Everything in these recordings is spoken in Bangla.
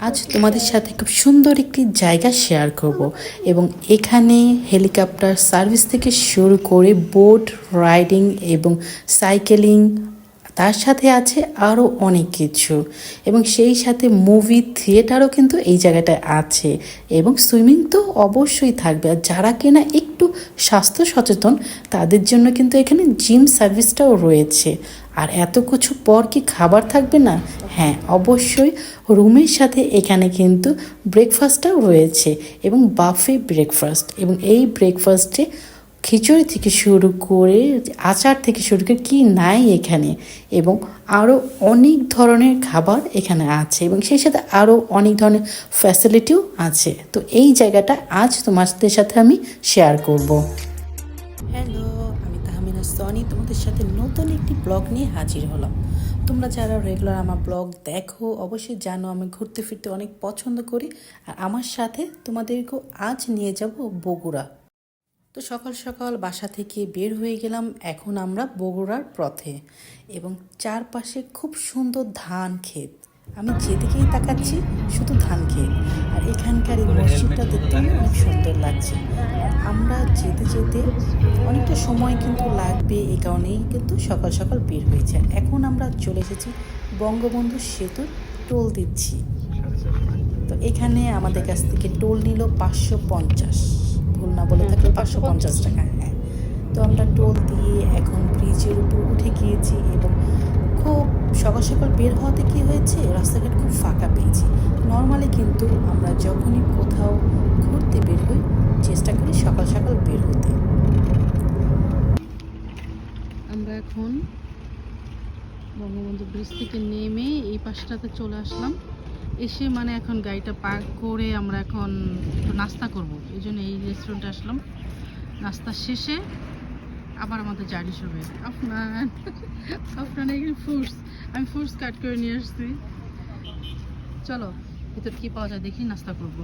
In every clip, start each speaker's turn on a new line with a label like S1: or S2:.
S1: আজ তোমাদের সাথে খুব সুন্দর একটি জায়গা শেয়ার করব এবং এখানে হেলিকপ্টার সার্ভিস থেকে শুরু করে বোট রাইডিং এবং সাইকেলিং তার সাথে আছে আরও অনেক কিছু। এবং সেই সাথে মুভি থিয়েটারও কিন্তু এই জায়গাটায় আছে। এবং সুইমিং তো অবশ্যই থাকবে। আর যারা কিনা একটু স্বাস্থ্য সচেতন, তাদের জন্য কিন্তু এখানে জিম সার্ভিসটাও রয়েছে। আর এত কিছু পর কি খাবার থাকবে না? হ্যাঁ অবশ্যই রুমের সাথে এখানে কিন্তু ব্রেকফাস্টটাও রয়েছে। এবং বাফে ব্রেকফাস্ট এবং এই ব্রেকফাস্টে খিচুড়ি থেকে শুরু করে আচার থেকে শুরু করে কি নাই এখানে এবং আরও অনেক ধরনের খাবার এখানে আছে এবং সেই সাথে আরও অনেক ধরনের ফ্যাসিলিটিও আছে। তো এই জায়গাটা আজ তোমাদের সাথে আমি শেয়ার করব। হ্যালো আমি তাহমিনা সনি, তোমাদের সাথে নতুন একটি ব্লগ নিয়ে হাজির হলাম। তোমরা যারা রেগুলার আমার ব্লগ দেখো, অবশ্যই জানো আমি ঘুরতে ফিরতে অনেক পছন্দ করি। আর আমার সাথে তোমাদেরকেও আজ নিয়ে যাব বগুড়া। তো সকাল সকাল বাসা থেকে বের হয়ে গেলাম এখন আমরা বগুড়ার পথে এবং চারপাশে খুব সুন্দর ধান ক্ষেত। আমি যেদিকেই তাকাচ্ছি, শুধু ধান ক্ষেত। আর এখানকার এই মসজিদটা দেখতে অনেক সুন্দর লাগছে। আমরা যেতে যেতে অনেকটা সময় কিন্তু লাগবে এই কারণেই কিন্তু সকাল সকাল বের হয়েছে। এখন আমরা চলে এসেছি বঙ্গবন্ধু সেতুর টোল দিচ্ছি। তো এখানে আমাদের কাছ থেকে টোল নিল পাঁচশো পঞ্চাশ। ভুল না বলে থাকলে পাঁচশো পঞ্চাশ টাকা হ্যাঁ তো আমরা টোল দিয়ে এখন ব্রিজের উপর উঠে গিয়েছি এবং খুব সকাল সকাল বের হওয়াতে কী হয়েছে? রাস্তাঘাট খুব ফাঁকা পেয়েছি। নর্মালি কিন্তু আমরা যখনই কোথাও ঘুরতে বের হই চেষ্টা করি সকাল সকাল বের হতে।
S2: আমরা এখন বঙ্গবন্ধু ব্রিজ থেকে নেমে এই পাশটাতে চলে আসলাম। এসে মানে এখন গাড়িটা পার্ক করে আমরা এখন একটু নাস্তা করব। এই জন্য এই রেস্টুরেন্টে আসলাম। নাস্তা শেষে আবার আমাদের জার্নি শুরু হয়েছে। আপনার আপনার এখানে ফ্রুটস আমি ফ্রুটস কাট করে নিয়ে আসছি। চলো, ভিতর কী পাওয়া যায় দেখি, নাস্তা করব।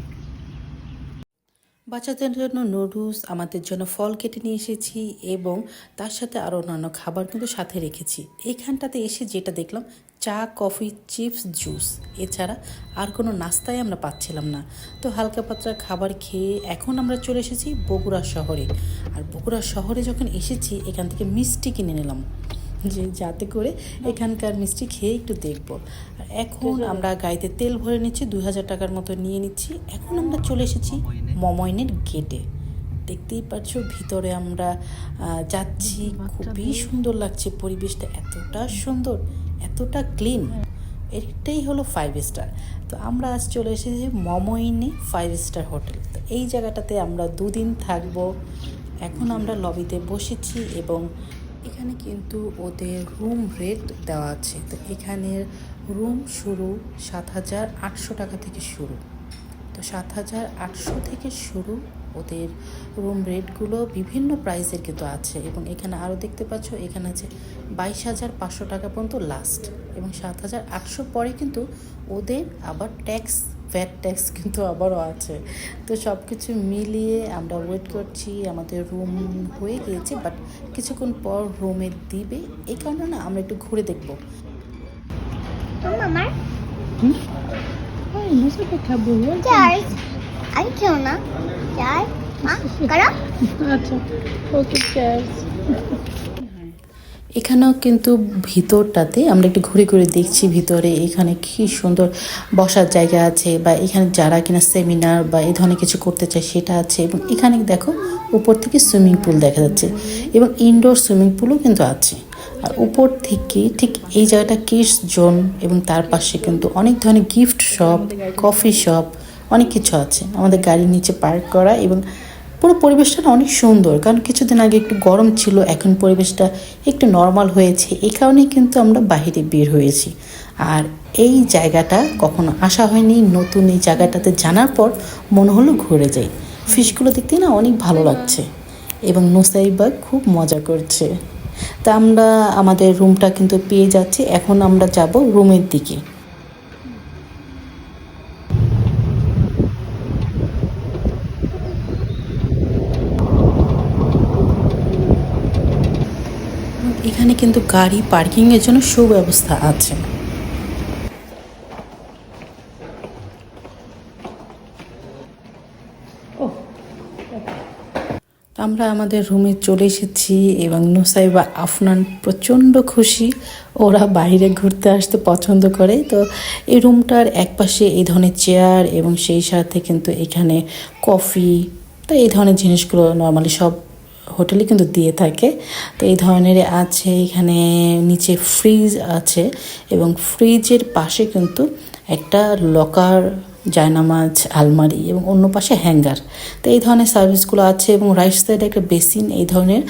S1: বাচ্চাদের জন্য নুডলস আমাদের জন্য ফল কেটে নিয়ে এসেছি এবং তার সাথে আরও অন্যান্য খাবার কিন্তু সাথে রেখেছি। এইখানটাতে এসে যেটা দেখলাম, চা, কফি, চিপস, জুস। এছাড়া আর কোনো নাস্তাই আমরা পাচ্ছিলাম না। তো হালকা পাতলা খাবার খেয়ে এখন আমরা চলে এসেছি বগুড়া শহরে। আর বগুড়া শহরে যখন এসেছি, এখান থেকে মিষ্টি কিনে নিলাম। যে যাতে করে এখানকার মিষ্টি খেয়ে একটু দেখব। এখন আমরা গাড়িতে তেল ভরে নিচ্ছি দুই হাজার টাকার মতো নিয়ে নিচ্ছি। এখন আমরা চলে এসেছি মময়নের গেটে দেখতেই পাচ্ছ ভিতরে আমরা যাচ্ছি। খুবই সুন্দর লাগছে পরিবেশটা এতটা সুন্দর এতটা ক্লিন এটাই হলো ফাইভ স্টার তো আমরা আজ চলে এসেছি মমইনে ফাইভ স্টার হোটেল তো এই জায়গাটাতে আমরা দুদিন থাকব। এখন আমরা লবিতে বসেছি এবং এখানে কিন্তু ওদের রুম রেট দেওয়া আছে। তো এখানের রুম শুরু সাত হাজার আটশো টাকা থেকে শুরু। তো সাত হাজার আটশো থেকে শুরু ওদের রুম রেটগুলো বিভিন্ন প্রাইসের কিন্তু আছে এবং এখানে আরও দেখতে পাচ্ছ, এখানে আছে বাইশ হাজার পাঁচশো টাকা পর্যন্ত লাস্ট এবং সাত হাজার আটশো পরে কিন্তু ওদের আবার ট্যাক্স ভ্যাট ট্যাক্স কিন্তু আবারও আছে। তো সব কিছু মিলিয়ে আমরা ওয়েট করছি আমাদের রুম হয়ে গিয়েছে বাট কিছুক্ষণ পর রুমে দিবে। এই কারণে না আমরা একটু ঘুরে দেখব।
S3: আমি খেও না।
S2: আচ্ছা ওকে
S1: এখানেও কিন্তু ভিতরটাতে আমরা একটু ঘুরে ঘুরে দেখছি ভিতরে এখানে কি সুন্দর বসার জায়গা আছে বা এখানে যারা কিনা সেমিনার বা এই ধরনের কিছু করতে চায় সেটা আছে এবং এখানে দেখো উপর থেকে সুইমিং পুল দেখা যাচ্ছে এবং ইনডোর সুইমিং পুলও কিন্তু আছে। আর উপর থেকে ঠিক এই জায়গাটা কিডস জোন এবং তার পাশে কিন্তু অনেক ধরনের গিফট শপ কফি শপ অনেক কিছু আছে। আমাদের গাড়ির নিচে পার্ক করা এবং পুরো পরিবেশটা অনেক সুন্দর। কারণ কিছুদিন আগে একটু গরম ছিল, এখন পরিবেশটা একটু নর্মাল হয়েছে। এই কারণেই কিন্তু আমরা বাইরে বের হয়েছি। আর এই জায়গাটা কখনো আসা হয়নি। নতুন এই জায়গাটাতে জানার পর মনে হলো ঘুরে যাই। ফিশগুলো দেখতে না অনেক ভালো লাগছে এবং নোসাইবা খুব মজা করছে। তা আমরা আমাদের রুমটা কিন্তু পেয়ে যাচ্ছি। এখন আমরা যাব রুমের দিকে। এখানে কিন্তু গাড়ি, পার্কিংয়ের জন্য সুব্যবস্থা আছে। আমরা আমাদের রুমে চলে এসেছি এবং নুসাইবা আফনান প্রচণ্ড খুশি। ওরা বাইরে ঘুরতে আসতে পছন্দ করে। তো এই রুমটার একপাশে এই ধরনের চেয়ার এবং সেই সাথে কিন্তু এখানে কফি, তো এই ধরনের জিনিসগুলো নর্মালি সব হোটেলে কিন্তু দিয়ে থাকে। তো এই ধরনের আছে, এখানে নিচে ফ্রিজ আছে এবং ফ্রিজের পাশে কিন্তু একটা লকার জায়নামাজ, আলমারি এবং অন্য পাশে হ্যাঙ্গার তো এই ধরনের সার্ভিসগুলো আছে এবং রাইট সাইডে একটা বেসিন এই ধরনের।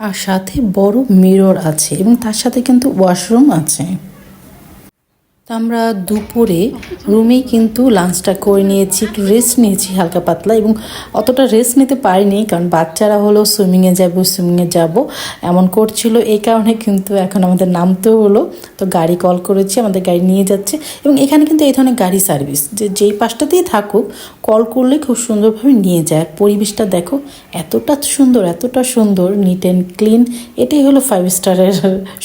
S1: আর সাথে বড় মিরর আছে এবং তার সাথে কিন্তু ওয়াশরুম আছে। আমরা দুপুরে রুমেই কিন্তু লাঞ্চটা করে নিয়েছি, একটু রেস্ট নিয়েছি হালকা পাতলা এবং অতটা রেস্ট নিতে পারিনি কারণ বাচ্চারা হলো সুইমিংয়ে যাব সুইমিংয়ে যাব, এমন করছিল। এই কারণে কিন্তু এখন আমাদের নামতেও হলো। তো গাড়ি কল করেছি, আমাদের গাড়ি নিয়ে যাচ্ছে এবং এখানে কিন্তু এই ধরনের গাড়ি সার্ভিস যে যেই পাশটাতেই থাকুক কল করলে খুব সুন্দরভাবে নিয়ে যায়। পরিবেশটা দেখো, এতটা সুন্দর এতটা সুন্দর নিট অ্যান্ড ক্লিন এটাই হলো ফাইভ স্টারের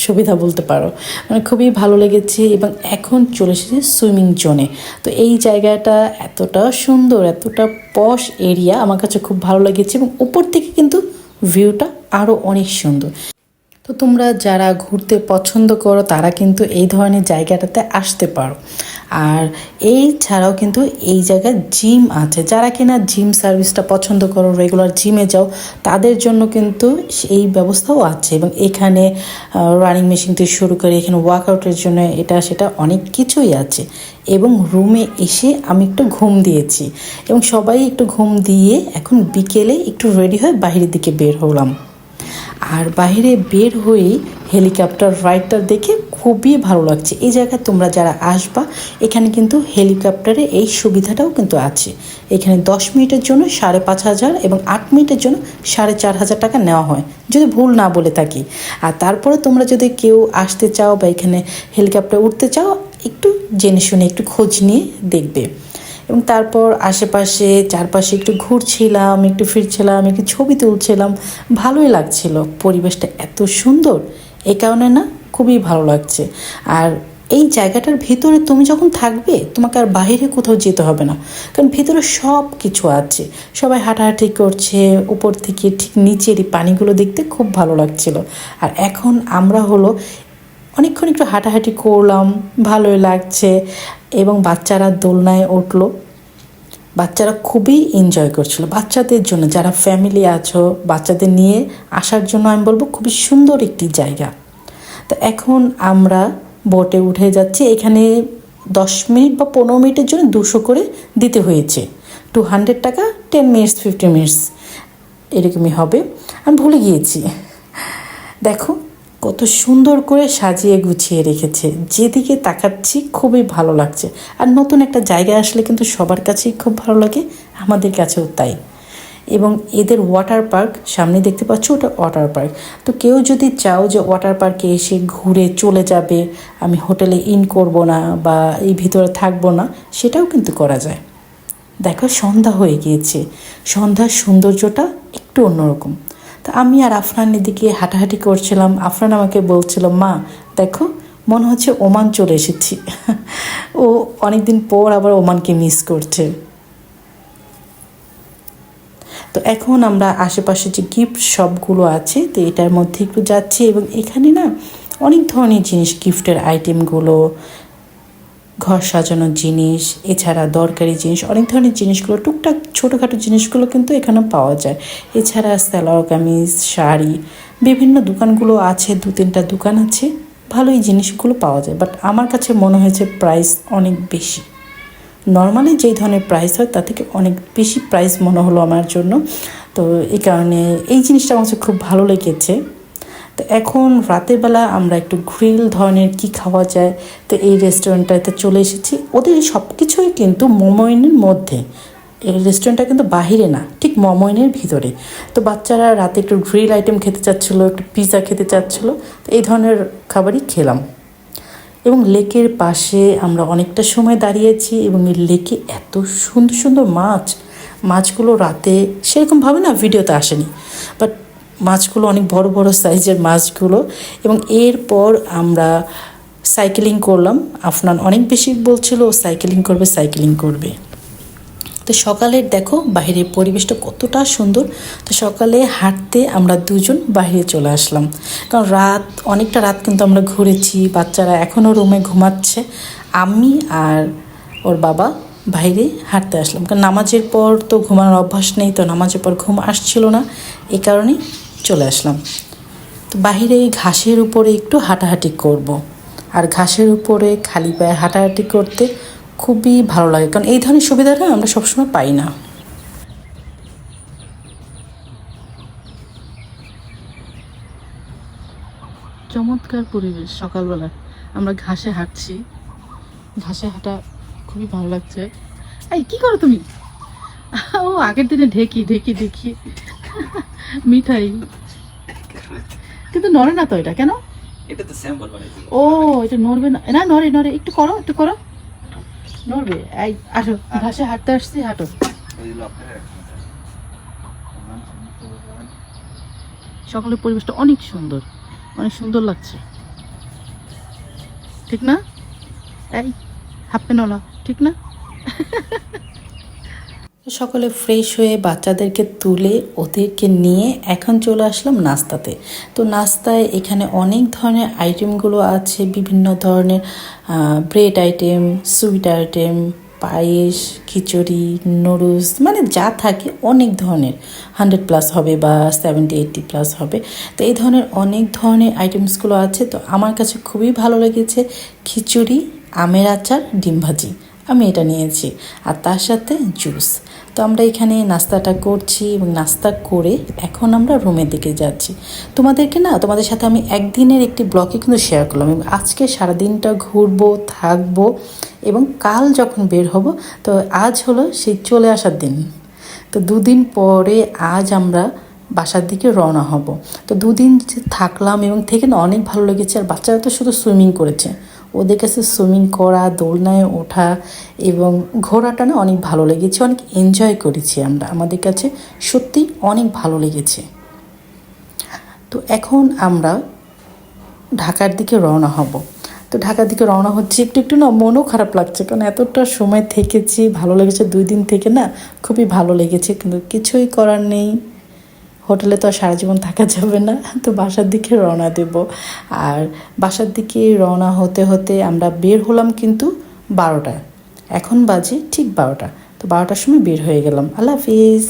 S1: সুবিধা বলতে পারো। মানে খুবই ভালো লেগেছে এবং এখন চলে এসেছে সুইমিং জোনে তো এই জায়গাটা এতটা সুন্দর, এতটা পশ এরিয়া আমার কাছে খুব ভালো লেগেছে এবং উপর থেকে কিন্তু ভিউটা আরও অনেক সুন্দর। তো তোমরা যারা ঘুরতে পছন্দ করো, তারা কিন্তু এই ধরনের জায়গাটাতে আসতে পারো। আর এই ছাড়াও কিন্তু এই জায়গায় জিম আছে। যারা কিনা জিম সার্ভিসটা পছন্দ করো রেগুলার জিমে যাও, তাদের জন্য কিন্তু এই ব্যবস্থাও আছে। এবং এখানে রানিং মেশিন থেকে শুরু করে এখানে ওয়ার্কআউটের জন্য এটা, সেটা অনেক কিছুই আছে। এবং রুমে এসে আমি একটু ঘুম দিয়েছি। এবং সবাই একটু ঘুম দিয়ে এখন বিকেলে একটু রেডি হয়ে বাইরের দিকে বের হলাম। আর বাইরে বের হয়ে হেলিকপ্টার রাইডটা দেখে খুবই ভালো লাগছে। এই জায়গায় তোমরা যারা আসবা, এখানে কিন্তু হেলিকপ্টারে এই সুবিধাটাও কিন্তু আছে। এখানে দশ মিনিটের জন্য সাড়ে পাঁচ হাজার এবং আট মিনিটের জন্য সাড়ে চার হাজার টাকা নেওয়া হয়, যদি ভুল না বলে থাকি। আর তারপরে তোমরা যদি কেউ আসতে চাও বা এখানে হেলিকপ্টার উঠতে চাও, একটু জেনে শুনে, একটু খোঁজ নিয়ে দেখবে। এবং তারপর আশেপাশে চারপাশে একটু ঘুরছিলাম, একটু ফিরছিলাম, একটু ছবি তুলছিলাম। ভালোই লাগছিল। পরিবেশটা এত সুন্দর। এই কারণে না খুবই ভালো লাগছে। আর এই জায়গাটার ভিতরে তুমি যখন থাকবে, তোমাকে আর বাইরে কোথাও যেতে হবে না। কারণ ভিতরে সব কিছু আছে। সবাই হাঁটাহাঁটি করছে, উপর থেকে ঠিক নিচেরই পানিগুলো দেখতে খুব ভালো লাগছিল। আর এখন আমরা হলো অনেকক্ষণ একটু হাঁটাহাঁটি করলাম, ভালোই লাগছে এবং বাচ্চারা দোলনায় উঠল। বাচ্চারা খুবই এনজয় করছিল। বাচ্চাদের জন্য, যারা ফ্যামিলি আছো, বাচ্চাদের নিয়ে আসার জন্য আমি বলব খুবই সুন্দর একটি জায়গা। তো এখন আমরা বোটে উঠে যাচ্ছি। এখানে দশ মিনিট বা পনেরো মিনিটের জন্য দুশো করে দিতে হয়েছে। টু হান্ড্রেড টাকা টেন মিনিটস ফিফটি মিনিটস এরকমই হবে। আমি ভুলে গিয়েছি। দেখো কত সুন্দর করে সাজিয়ে গুছিয়ে রেখেছে। যেদিকে তাকাচ্ছি, খুবই ভালো লাগছে। আর নতুন একটা জায়গায় আসলে কিন্তু সবার কাছেই খুব ভালো লাগে, আমাদের কাছেও তাই। এবং এদের ওয়াটার পার্ক সামনে দেখতে পাচ্ছ ওটা ওয়াটার পার্ক তো কেউ যদি চাও যে ওয়াটার পার্কে এসে ঘুরে চলে যাবে, আমি হোটেলে ইন করব না বা এই ভিতরে থাকব না, সেটাও কিন্তু করা যায়। দেখো, সন্ধ্যা হয়ে গিয়েছে। সন্ধ্যার সৌন্দর্যটা একটু অন্যরকম। তা আমি আর আফরানের দিকে হাঁটাহাঁটি করছিলাম। আফরান আমাকে বলছিল, মা, দেখো, মনে হচ্ছে ওমান চলে এসেছি। ও অনেকদিন পর আবার ওমানকে মিস করছে। তো এখন আমরা আশেপাশে যে গিফট শপগুলো আছে, তো এটার মধ্যে একটু যাচ্ছি এবং এখানে না অনেক ধরনের জিনিস গিফটের আইটেমগুলো ঘর সাজানোর জিনিস, এছাড়া দরকারি জিনিস, অনেক ধরনের জিনিসগুলো, টুকটাক ছোটোখাটো জিনিসগুলো কিন্তু এখানে পাওয়া যায়। এছাড়া সালোয়ার কামিজ, শাড়ি, বিভিন্ন দোকানগুলো আছে, দু তিনটা দোকান আছে, ভালোই জিনিসগুলো পাওয়া যায়। বাট আমার কাছে মনে হয়েছে প্রাইস অনেক বেশি। নর্মালি যেই ধরনের প্রাইস হয় তা থেকে অনেক বেশি প্রাইস মনে হলো আমার জন্য। তো এই কারণে এই জিনিসটা আমার খুব ভালো লেগেছে। তো এখন রাতের বেলা আমরা একটু গ্রিল ধরনের কি খাওয়া যায়, তো এই রেস্টুরেন্টটাতে চলে এসেছি। ওদের সব কিছুই কিন্তু মোমোইনের মধ্যে। এই রেস্টুরেন্টটা কিন্তু বাহিরে না, ঠিক মমইনের ভিতরে। তো বাচ্চারা রাতে একটু গ্রিল আইটেম খেতে চাচ্ছিলো, একটু পিৎজা খেতে চাচ্ছিলো, তো এই ধরনের খাবারই খেলাম। এবং লেকের পাশে আমরা অনেকটা সময় দাঁড়িয়েছি এবং এই লেকে এত সুন্দর সুন্দর মাছ। মাছগুলো রাতে সেরকমভাবে না, ভিডিওতে আসেনি। বাট মাছগুলো অনেক বড় বড় সাইজের মাছগুলো এবং এরপর আমরা সাইকেলিং করলাম। আফনান অনেক বেশি বলছিল সাইকেলিং করবে সাইকেলিং করবে। তো সকালের দেখো বাইরের পরিবেশটা কতটা সুন্দর। তো সকালে হাঁটতে আমরা দুজন বাইরে চলে আসলাম। কারণ রাত, অনেকটা রাত কিন্তু আমরা ঘুরেছি, বাচ্চারা এখনও রুমে ঘুমাচ্ছে। আমি আর ওর বাবা বাইরে হাঁটতে আসলাম। কারণ নামাজের পর তো ঘুমানোর অভ্যাস নেই, তো নামাজের পর ঘুম আসছিল না। এই কারণেই চলে আসলাম। তো বাইরে এই ঘাসের উপরে একটু হাঁটাহাঁটি করব। আর ঘাসের উপরে খালি পায়ে হাঁটাহাঁটি করতে খুবই ভালো লাগে। কারণ এই ধরনের সুবিধাটা আমরা সবসময় পাই না।
S2: চমৎকার পরিবেশ সকালবেলা। আমরা ঘাসে হাঁটছি। ঘাসে হাঁটা খুবই ভালো লাগছে। এই, কি করো তুমি? ও, আগের দিনে ঢেকি ঢেকি ঢেকি। মিঠাই। কিন্তু নড়ে না তো এটা কেন?
S4: এটা তো স্যাম্পল
S2: ও এটা নড়বে না। না নড়ে নড়ে একটু করো একটু করো। নড়বে। এই আসো ঘাসে হাঁটতে আসছি হাঁটো। সকালের পরিবেশটা অনেক সুন্দর অনেক সুন্দর লাগছে। ঠিক না? এই হাফ প্যান্টওয়ালা ঠিক না?
S1: সকলে ফ্রেশ হয়ে বাচ্চাদেরকে তুলে ওদেরকে নিয়ে এখন চলে আসলাম নাস্তাতে। তো নাস্তায় এখানে অনেক ধরনের আইটেমগুলো আছে, বিভিন্ন ধরনের ব্রেড আইটেম সুইট আইটেম পায়েস, খিচুড়ি নুডলস মানে যা থাকে অনেক ধরনের। হান্ড্রেড প্লাস হবে বা সেভেন্টি এইটটি প্লাস হবে। তো এই ধরনের অনেক ধরনের আইটেমসগুলো আছে। তো আমার কাছে খুবই ভালো লেগেছে খিচুড়ি, আমের আচার, ডিম ভাজি। আমি এটা নিয়েছি। আর তার সাথে জুস তো আমরা এখানে নাস্তাটা করছি এবং নাস্তা করে এখন আমরা রুমের দিকে যাচ্ছি। তোমাদেরকে না, তোমাদের সাথে আমি একদিনের একটি ব্লগে কিন্তু শেয়ার করলাম এবং আজকে সারাদিনটা ঘুরবো, থাকব এবং কাল যখন বের হব, তো আজ হলো সেই চলে আসার দিন। তো দুদিন পরে আজ আমরা বাসার দিকে রওনা হব। তো দুদিন থাকলাম এবং থেকে না অনেক ভালো লেগেছে, আর বাচ্চারা তো শুধু সুইমিং করেছে। ওদের কাছে সুইমিং করা, দোলনায় ওঠা এবং ঘোরাটা না অনেক ভালো লেগেছে, অনেক এনজয় করেছি আমরা। আমাদের কাছে সত্যি অনেক ভালো লেগেছে। তো এখন আমরা ঢাকার দিকে রওনা হব। তো ঢাকার দিকে রওনা হচ্ছে, একটু একটু না মনও খারাপ লাগছে, কারণ এতটা সময় থেকেছি, ভালো লেগেছে দুই দিন থেকে না খুবই ভালো লেগেছে, কিন্তু কিছুই করার নেই। হোটেলে তো আর সারা জীবন থাকা যাবে না, তো বাসার দিকে রওনা দেব। আর বাসার দিকে রওনা হতে হতে আমরা বের হলাম কিন্তু বারোটায়। এখন বাজে ঠিক বারোটা, তো বারোটার সময় বের হয়ে গেলাম। আল্লাহ হাফিজ।